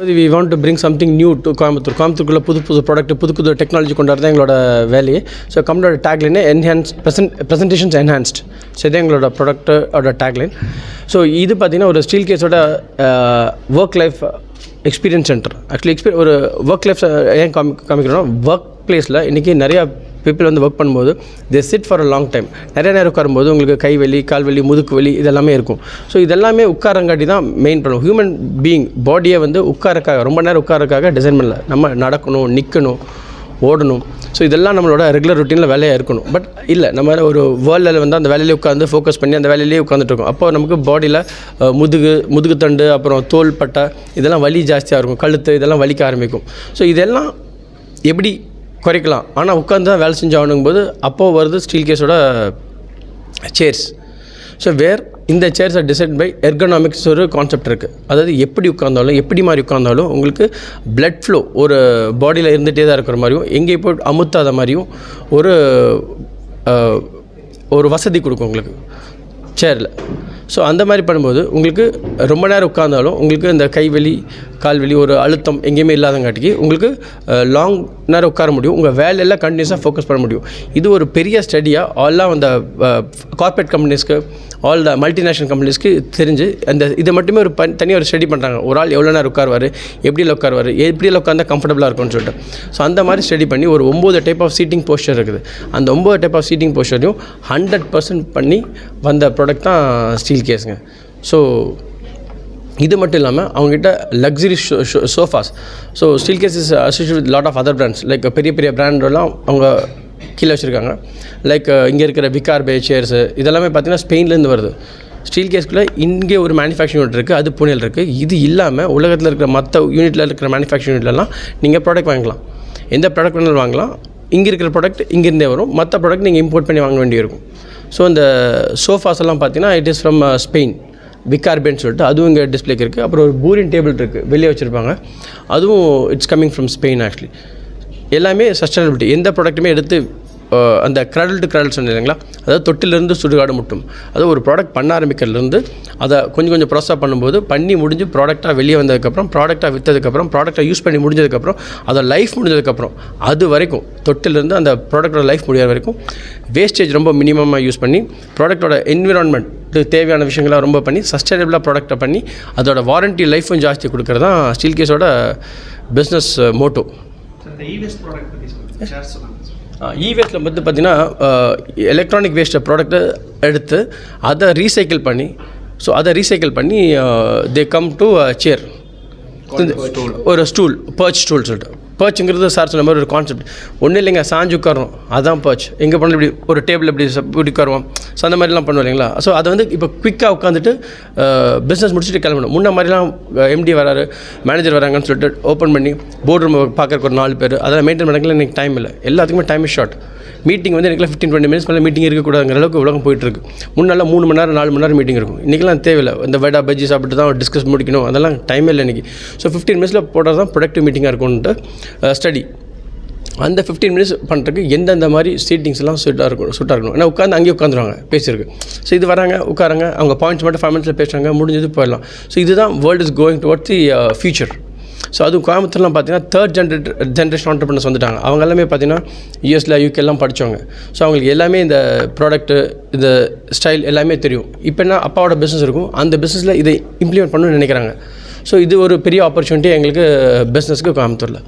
We want to bring something new to Coimbatore கோயம்புத்தூருக்குள்ள புது புது product புது புது டெக்னாலஜி கொண்டு வரது எங்களோட வேலையே ஸோ கம்பெனியோட டேக்லைனே enhance present presentations enhanced so இது எங்களோட ப்ராடக்ட்டோட டேக்லைன் ஸோ இது பார்த்தீங்கன்னா ஒரு ஸ்டீல் கேஸோட work life experience centre actually experience ஒரு ஒர்க் லைஃப் ஏன் காமி காமிக்கிறோம்னா ஒர்க் பிளேஸில் இன்றைக்கி நிறையா பீப்புள் வந்து ஒர்க் பண்ணும்போது they sit for a long time நிறைய நேரம் உட்காரும்போது உங்களுக்கு கை வலி கால் வலி முதுக்கு வலி இதெல்லாமே இருக்கும். ஸோ இதெல்லாமே உட்காரங்காட்டி தான் மெயின் ப்ராப்ளம் ஹியூமன் பீயிங் பாடியை வந்து உட்காரக்காக ரொம்ப நேரம் உட்காரக்காக டிசைன் பண்ணல. நம்ம நடக்கணும் நிற்கணும் ஓடணும். ஸோ இதெல்லாம் நம்மளோட ரெகுலர் ருட்டீனில் வேலையாக இருக்கணும். பட் இல்லை நம்ம ஒரு வேர்ல்டில் வந்து அந்த வேலையிலே உட்காந்து ஃபோக்கஸ் பண்ணி அந்த வேலையிலேயே உட்காந்துட்டு இருக்கோம். அப்போ நமக்கு பாடியில் முதுகு முதுகுத்தண்டு அப்புறம் தோல் பட்டை இதெல்லாம் வலி ஜாஸ்தியாக இருக்கும். கழுத்து இதெல்லாம் வலிக்க ஆரம்பிக்கும். ஸோ இதெல்லாம் எப்படி குறைக்கலாம். ஆனால் உட்காந்து தான் வேலை செஞ்சாகணுங்கும் போது அப்போது வருது ஸ்டீல் கேஸோட சேர்ஸ் ஸோ வேர் இந்த chairs are decide by ergonomics ஒரு கான்செப்ட் இருக்குது அதாவது எப்படி உட்காந்தாலும் எப்படி மாதிரி உட்காந்தாலும் உங்களுக்கு பிளட் ஃப்ளோ ஒரு பாடியில் இருந்துகிட்டே தான் இருக்கிற மாதிரியும் எங்கேயும் போய் அமுத்தாத மாதிரியும் ஒரு ஒரு வசதி கொடுக்கும் உங்களுக்கு சேரில் ஸோ அந்த மாதிரி பண்ணும்போது உங்களுக்கு ரொம்ப நேரம் உட்காந்தாலும் உங்களுக்கு இந்த கைவலி கால்வெளி ஒரு அழுத்தம் எங்கேயுமே இல்லாதங்காட்டிக்கு உங்களுக்கு லாங் நேரம் உட்கார முடியும். உங்கள் வேலையெல்லாம் கண்டினியூஸாக ஃபோக்கஸ் பண்ண முடியும். இது ஒரு பெரிய ஸ்டடியாக ஆல்லாம் அந்த கார்ப்பரேட் கம்பெனிஸ்க்கு ஆல் த மல்டிநேஷனல் கம்பெனிஸ்க்கு தெரிஞ்சு அந்த இதை மட்டுமே ஒரு பன் தனியாக ஒரு ஸ்டடி பண்ணுறாங்க ஒரு ஆள் எவ்வளோ நேரம் உட்காருவார் எப்படியில் உட்காருவார் எப்படியில் உட்காந்தா கம்ஃபர்டபுளாக இருக்கும்னு சொல்லிட்டு. ஸோ அந்த மாதிரி ஸ்டடி பண்ணி ஒரு ஒம்பது டைப் ஆஃப் சீட்டிங் போஸ்டர் இருக்குது. அந்த ஒம்பது டைப் ஆஃப் சீட்டிங் போஸ்டரையும் ஹண்ட்ரட் பர்சன்ட் பண்ணி வந்த ப்ராடக்ட் தான் ஸ்டீல் கேஸுங்க ஸோ இது மட்டும் இல்லாமல் அவங்ககிட்ட luxury sofas so Steelcase is associate with lot of other brands like பெரிய பெரிய பிராண்டெல்லாம் அவங்க கீழே வச்சுருக்காங்க. லைக் இங்கே இருக்கிற விகார் பே சேர்ஸு இதெல்லாமே பார்த்தீங்கன்னா ஸ்பெயின்லேருந்து வருது. ஸ்டீல் கேஸ்க்குள்ளே இங்கே ஒரு மேனுஃபேக்சரிங் யூனிட் இருக்குது அது புனேல் இருக்குது இது இல்லாமல் உலகத்தில் இருக்கிற மற்ற யூனிட்டில் இருக்கிற மேனுஃபேக்சரிங் யூனிட்லலாம் நீங்கள் ப்ராடக்ட் வாங்கலாம் எந்த ப்ராடக்ட் வேணாலும் வாங்கலாம். இங்கே இருக்கிற ப்ராடக்ட் இங்கேருந்தே வரும். மற்ற ப்ராடக்ட் நீங்கள் இம்போர்ட் பண்ணி வாங்க வேண்டியிருக்கும். ஸோ இந்த சோஃபாஸ் எல்லாம் பார்த்தீங்கன்னா it is from Spain uh, விகார்பேன்னு சொல்லிட்டு அதுவும் இங்கே டிஸ்பிளேக்கு இருக்குது அப்புறம் ஒரு பூரின் டேபிள் இருக்குது வெளியே வச்சுருப்பாங்க. அதுவும் it's coming from Spain actually எல்லாமே சஸ்டைனபிலிட்டி எந்த ப்ராடக்ட்டுமே எடுத்து அந்த கிரடல் டு கிராடல் சொன்னீங்களா அதாவது தொட்டிலிருந்து சுடுகாடு முட்டும். அதாவது ஒரு ப்ராடக்ட் பண்ண ஆரம்பிக்கிறதுலேருந்து அதை கொஞ்சம் கொஞ்சம் ப்ராசஸ் பண்ணும்போது பண்ணி முடிஞ்சு ப்ராடக்டாக வெளியே வந்ததுக்கப்புறம் ப்ராடக்டாக விற்றதுக்கப்புறம் ப்ராடக்ட்டை யூஸ் பண்ணி முடிஞ்சதுக்கப்புறம் அதை லைஃப் முடிஞ்சதுக்கப்புறம் அது வரைக்கும் தொட்டிலிருந்து அந்த ப்ராடக்டோட லைஃப் முடியாத வரைக்கும் வேஸ்டேஜ் ரொம்ப மினிமமாக யூஸ் பண்ணி ப்ராடக்டோட என்விரான்மெண்ட் தேவையான விஷயங்கள்லாம் ரொம்ப பண்ணி சஸ்டைனபிளாக ப்ராடக்ட்டை பண்ணி அதோட வாரண்டி லைஃப்பும் ஜாஸ்தி கொடுக்கறது தான் ஸ்டீல் கேஸோட பிஸ்னஸ் மோட்டோ ப்ராடக்ட் இவேஸ்ட்டில் வந்து பார்த்தீங்கன்னா எலக்ட்ரானிக் வேஸ்ட்டை ப்ராடக்ட்டை எடுத்து அதை ரீசைக்கிள் பண்ணி ஸோ அதை ரீசைக்கிள் பண்ணி தே கம் டு சேர் ஒரு ஸ்டூல் பர்ச் ஸ்டூல் சொல்லிட்டு. பர்ச்சுங்கிறது சார் சொன்ன மாதிரி ஒரு கான்செப்ட் ஒன்றும் இல்லைங்க சாஞ்சு உட்காரோம் அதான் பர்ச் எங்கே பண்ண இப்படி ஒரு டேபிள் இப்படி இப்படி உட்காருவோம். ஸோ அந்த மாதிரிலாம் பண்ணுவோம் இல்லைங்களா? ஸோ அதை வந்து இப்போ குயிக்காக உட்காந்துட்டு பிஸ்னஸ் முடிச்சுட்டு கிளம்பணும். முன்ன மாதிரிலாம் எம்டி வராரு மேனேஜர் வராங்கன்னு சொல்லிட்டு ஓப்பன் பண்ணி போர்ட் ரூம் பார்க்கறக்கு ஒரு நாலு பேர். அதெல்லாம் மெயின்டைன் பண்ணக்கல எனக்கு டைம் இல்லை. எல்லாத்துக்குமே டைம் இஸ் ஷார்ட் மீட்டிங் வந்து எனக்குலாம் ஃபிஃப்டின் டுவெண்ட்டி மினிட்ஸ் மேலே மீட்டிங் இருக்கக்கூடாதுங்கிற அளவுக்கு உலகம் போயிட்டுருக்கு. முன்னெல்லாம் மூணு மணி நேரம் நாலு மணி நேரம் மீட்டிங் இருக்கும். இன்றைக்கெல்லாம் தேவையில்லை. இந்த வடா பஜ்ஜி சாப்பிட்டு தான் டிஸ்கஸ் முடிக்கணும். அதெல்லாம் டைமே இல்லை இன்றைக்கி ஸோ ஃபிஃப்டீன் மினிட்ஸில் போட்டால் தான் ப்ரொடக்டிவ் மீட்டிங்காக இருக்கும்ன்ட்டு ஸ்டடி அந்த ஃபிஃப்டீன் மினிட்ஸ் பண்ணுறதுக்கு எந்தெந்த மாதிரி சீட்டிங்ஸ்லாம் சுட்டாக இருக்கும் சூட்டாக இருக்கணும். ஏன்னா உட்காந்து அங்கேயே உட்காந்துருவாங்க பேசியிருக்கு. ஸோ இது வராங்க உட்காராங்க. அவங்க பாயிண்ட்ஸ் மட்டும் ஃபைவ் மினிட்ஸில் பேசுகிறாங்க முடிஞ்சது போயிடலாம். ஸோ இதுதான் world is going toward the future so அதுவும் கோயம்புத்தூர்லாம் பார்த்தீங்கன்னா தேர்ட் ஜென்ரேட் ஜென்ரேஷன் ஆண்டர்பனர்ஸ் வந்துட்டாங்க. அவங்க எல்லாமே பார்த்தீங்கன்னா யூஎஸில் யூகேலாம் படித்தவங்க ஸோ அவங்களுக்கு எல்லாமே இந்த ப்ராடக்ட்டு இந்த ஸ்டைல் எல்லாமே தெரியும். இப்போ என்ன அப்பாவோட பிஸ்னஸ் இருக்கும். அந்த பிஸ்னஸில் இதை இம்ப்ளிமெண்ட் பண்ணணும்னு நினைக்கிறாங்க. ஸோ இது ஒரு பெரிய ஆப்பர்ச்சுனிட்டி எங்களுக்கு பிஸ்னஸ்க்கு கோயம்புத்தூரில்.